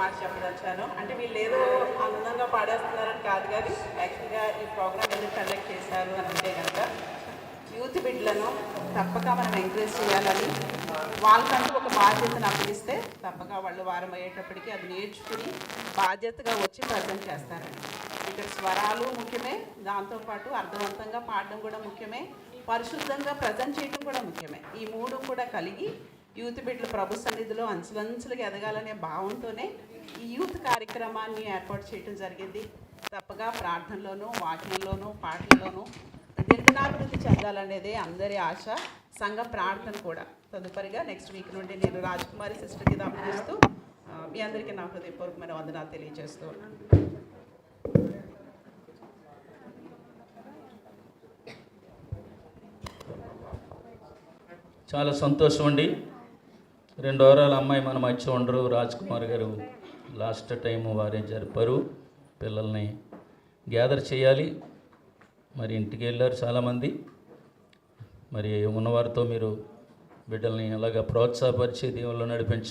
మాట చెప్పదలిచాను. అంటే వీళ్ళు ఏదో అందంగా పాడేస్తున్నారని కాదు కానీ యాక్చువల్గా ఈ ప్రోగ్రామ్ ఎందుకు కండక్ట్ చేశారు అని అంటే కనుక యూత్ బిడ్లను తప్పక మనం ఎంకరేజ్ చేయాలని వాళ్ళకంటూ ఒక బాధ్యతను అప్పగిస్తే తప్పక వాళ్ళు వారం అయ్యేటప్పటికి అది నేర్చుకుని బాధ్యతగా వచ్చి ప్రజెంట్ చేస్తారండి. ఇక్కడ స్వరాలు ముఖ్యమే దాంతోపాటు అర్థవంతంగా పాడడం కూడా ముఖ్యమే పరిశుద్ధంగా ప్రజెంట్ చేయడం కూడా ముఖ్యమే. ఈ మూడు కూడా కలిగి యూత్ బిడ్డలు ప్రభు సన్నిధిలో అంచులంచులుగా ఎదగాలనే భావంతోనే ఈ యూత్ కార్యక్రమాన్ని ఏర్పాటు చేయడం జరిగింది. తప్పగా ప్రార్థనలోనూ వాక్యంలోనూ పాటల్లోనూ దినదినాభివృద్ధి చెందాలనేదే అందరి ఆశ. సంఘ ప్రార్థన కూడా తదుపరిగా నెక్స్ట్ వీక్ నుండి నేను రాజకుమారి సిస్టర్కి దాపిస్తూ మీ అందరికీ నా హృదయపూర్వకమైన వందనాలు తెలియజేస్తూ ఉన్నాను. చాలా సంతోషం అండి. రెండు వారాల అమ్మాయి మన మధ్య ఉండరు. రాజ్ కుమార్ గారు లాస్ట్ టైం వారే జరిపారు. పిల్లల్ని గ్యాదర్ చేయాలి. మరి ఇంటికి వెళ్ళారు చాలామంది. మరి ఉన్నవారితో మీరు బిడ్డల్ని అలాగా ప్రోత్సాహపరిచి దేవుళ్ళు నడిపించాలి